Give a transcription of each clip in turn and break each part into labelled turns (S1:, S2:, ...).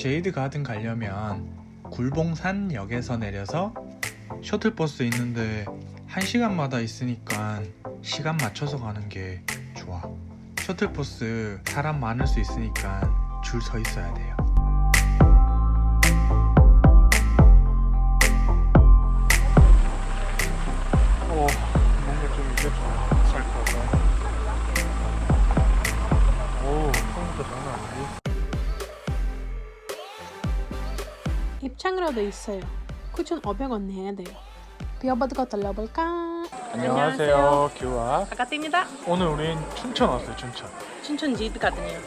S1: 제이드 가든 가려면 굴봉산 역에서 내려서 셔틀버스 있는데 1시간마다 있으니까 시간 맞춰서 가는 게 좋아. 셔틀버스 사람 많을 수 있으니까 줄 서 있어야 돼요.
S2: 어,
S3: 입장료도 있어요. 9,500원 내야 돼요. 비어바드가 달려볼까?
S2: 안녕하세요, 규아.
S3: 아가띠입니다.
S2: 오늘 우린 춘천 왔어요, 춘천.
S3: 춘천 제이드 가든이에요.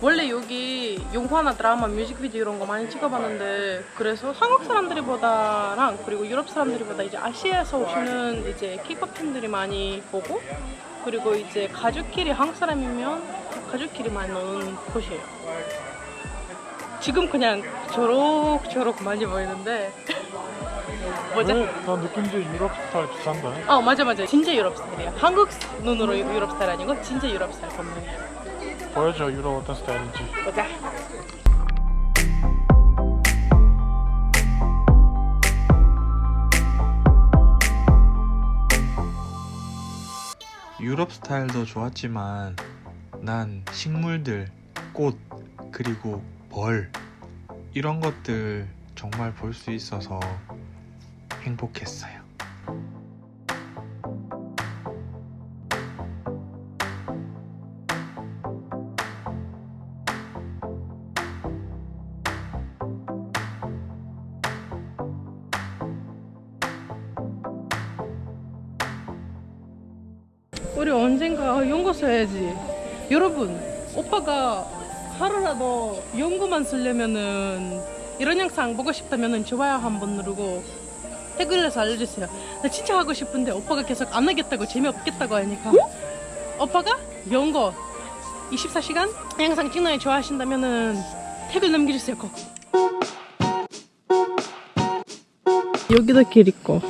S3: 원래 여기 영화나 드라마, 뮤직비디오 이런 거 많이 찍어봤는데 그래서 한국 사람들이보다랑 그리고 유럽 사람들이보다 이제 아시아에서 오시는 이제 K-pop 팬들이 많이 보고 그리고 이제 가족끼리 한국 사람이면 가족끼리 많이 노는 곳이에요. 지금 그냥 저럭저럭 많이 보이는데 뭐죠?
S2: 왜? 나 느낌도 유럽 스타일 비싼데?
S3: 어 맞아 맞아 진짜 유럽 스타일이야 한국 눈으로 유럽 스타일 아니고 진짜 유럽 스타일 건물이야
S2: 보여줘, 유럽 어떤 스타일인지.
S3: 보자
S1: 유럽 스타일도 좋았지만 난 식물들, 꽃, 그리고 벌 이런 것들 정말 볼 수 있어서 행복했어요.
S3: 우리 언젠가 연구 써야지 여러분 오빠가 하루라도 연구만 쓰려면은 이런 영상 보고 싶다면은 좋아요 한 번 누르고 댓글에서 알려주세요. 나 진짜 하고 싶은데 오빠가 계속 안 하겠다고 재미없겠다고 하니까. 오빠가 연구 24시간 영상 찍는 거 좋아하신다면은 댓글 남겨주세요 꼭. 여기도 길 있고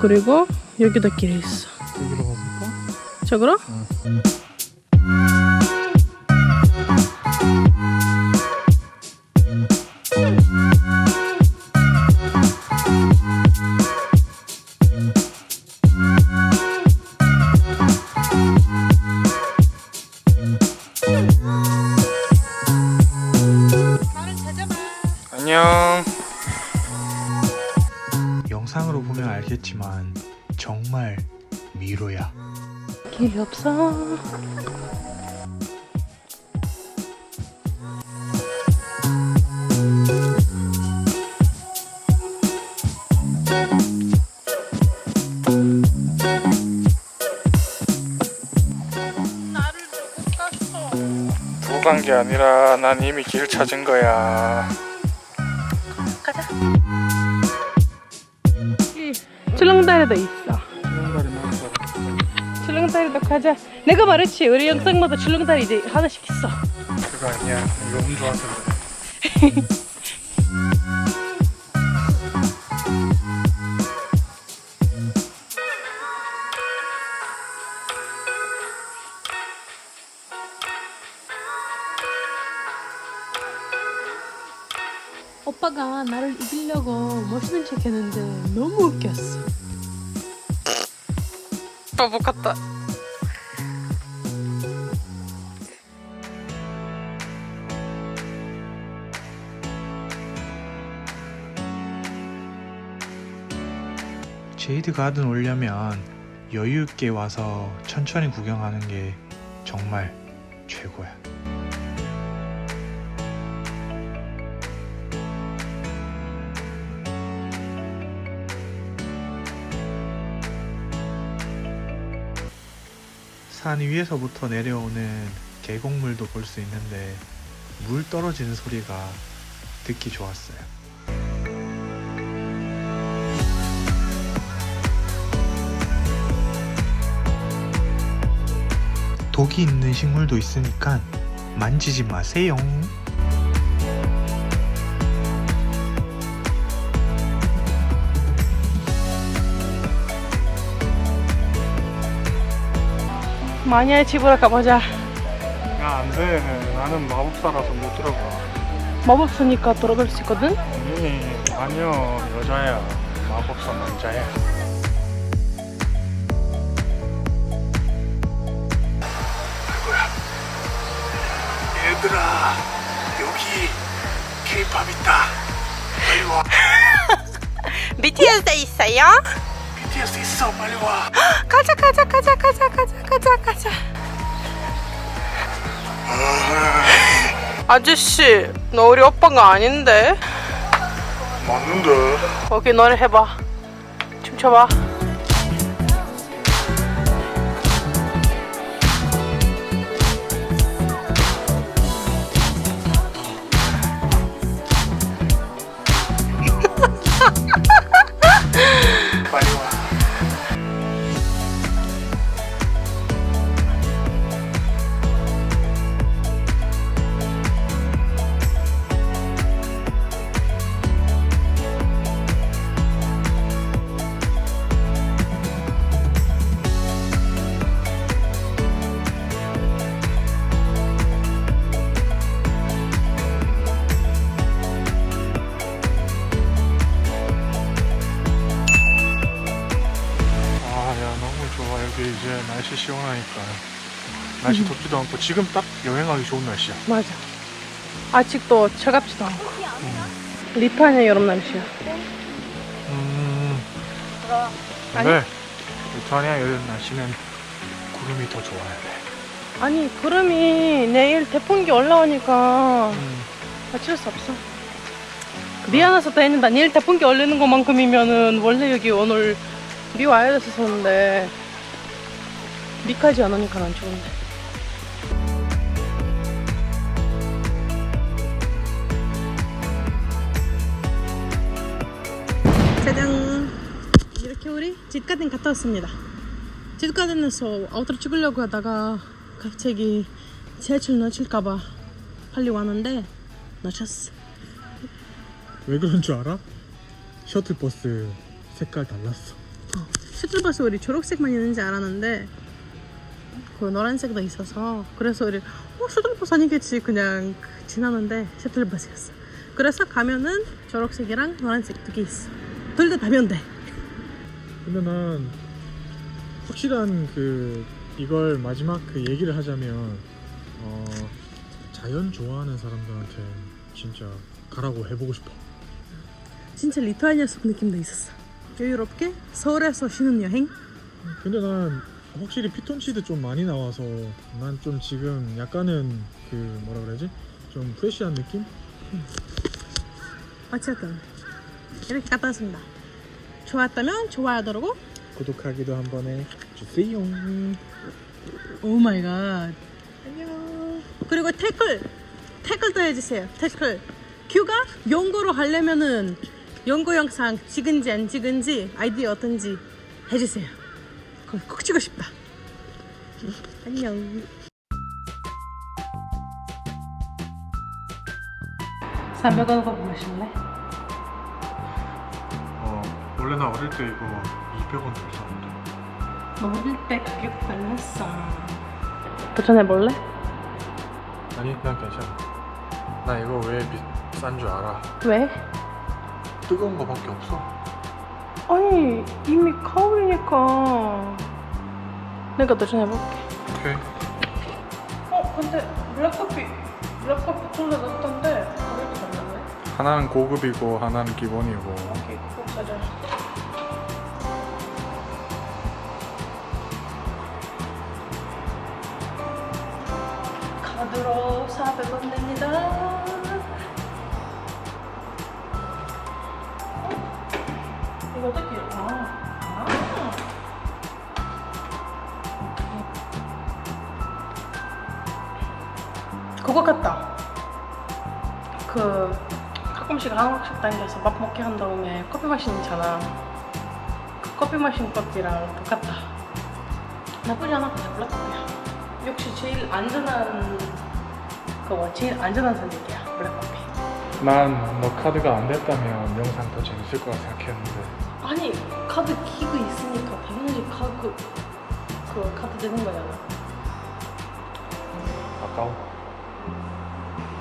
S3: 그리고 여기도 길 있어.
S2: 여기로 가볼까?
S3: 저거로?
S2: 안
S1: 알겠지만 정말 미로야.
S3: 길이 없어. 나를 두고 갔어.
S2: 두고 간게 아니라 난 이미 길 찾은 거야.
S3: 가자. 이 출렁다리도 있어. 출렁다리도 가자. 내가 말했지. 우리 영상마다 출렁다리 이제 하나씩 있어.
S2: 그거 아니야. 이거 운 좋아서 그래.
S3: 오빠가 나를 이기려고 멋있는 척 했는데 너무 웃겼어. 바보 같다.
S1: 제이드 가든 오려면 여유 있게 와서 천천히 구경하는 게 정말 최고야. 산 위에서부터 내려오는 계곡물도 볼 수 있는데 물 떨어지는 소리가 듣기 좋았어요. 독이 있는 식물도 있으니까 만지지 마세요.
S3: 마니아의 집으로 가보자.
S2: 야, 안 돼. 나는 마법사라서 못 들어가.
S3: 마법 쓰니까 돌아갈 수 있거든?
S1: 음, 아니요 여자야 마법사 남자야 얘들아 여기 케이팝 있다 빨리 와
S3: BTS 있어요?
S1: BTS 있어 빨리 와
S3: 가자 가자 가자 가자 가자 가자 가자. 아저씨 너 우리 오빠가 아닌데?
S1: 맞는데?
S3: 오케이 노래 해봐. 춤춰봐
S1: 날씨 덥지도 않고 지금 딱 여행하기 좋은 날씨야.
S3: 맞아. 아직도 차갑지도 않고. 리투아니아 여름 날씨야.
S1: 음. 근데 리투아니아 여름 날씨는 구름이 더 좋아야 돼.
S3: 아니 구름이 내일 태풍기 올라오니까
S1: 음.
S3: 어쩔 수 없어. 미안해서 다행이다 내일 태풍기 올리는 것만큼이면은 원래 여기 오늘 비 와야 됐었는데 비까지 안 오니까 안 좋은데 짜잔 이렇게 우리 집가든 갔다 왔습니다. 집가든에서 아웃도어 찍으려고 하다가 갑자기 지하철 놓칠까봐 빨리 왔는데 놓쳤어.
S1: 왜 그런 줄 알아? 셔틀버스 색깔 달랐어.
S3: 슈트버스 우리 초록색만 있는지 알았는데 그 노란색도 있어서 그래서 우리 어 슈트버스 아니겠지? 그냥 지나는데 슈트버스였어. 그래서 가면은 초록색이랑 노란색 두 개 있어 둘다 가면 돼.
S1: 난 확실한 그 이걸 마지막 그 얘기를 하자면 어 자연 좋아하는 사람들한테 진짜 가라고 해보고 싶어.
S3: 진짜 리투아니아 속 느낌도 있었어. 여유롭게 서울에서 쉬는 여행?
S1: 근데 난 확실히 피톤치드 좀 많이 나와서 난 좀 지금 약간은 그 뭐라 그러지? 좀 프레시한 느낌?
S3: 어쨌든 이렇게 갔다 왔습니다 좋았다면 좋아요 누르고
S1: 구독하기도 한 번에 주세요
S3: 오 마이 갓. 안녕. 그리고 태클. 태클도 해주세요. 태클. 큐가 연구로 하려면은 연구 영상 찍은지 안 찍은지 아이디어 어떤지 해주세요. 그럼 꼭 찍고 싶다. 안녕. 300원 거 보실래?
S1: 어 원래 나 어릴 때 이거 200원 줄 샀는데
S3: 너 어릴 때 가격 달랐어. 도전해 볼래?
S1: 아니 난 괜찮아. 나 이거 왜 비싼 줄 알아?
S3: 왜?
S1: 뜨거운 거밖에 없어.
S3: 아니 이미 가을이니까. 내가 도전해 볼게.
S1: 오케이.
S3: 어 근데 블랙커피 블랙커피 둘다 넣었던데 가격이 달랐네?
S1: 하나는 고급이고 하나는 기본이고.
S3: 오케이 400원 냅니다. 이거 어떻게 아, 아. 그거 같다. 그 가끔씩 한국식 다니면서 밥 먹게 한 다음에 커피 마시잖아 그 커피 마신 커피랑 똑같다. 나쁘지 않아? 그냥 블랙커피야 역시 제일 안전한 그거 제일 안전한 선택이야. 블랙커피.
S1: 난 너 카드가 안 됐다면 영상 더 재밌을 거라 생각했는데.
S3: 아니 카드 키고 있으니까 당연히 카드 그 카드 되는 거잖아.
S1: 아까워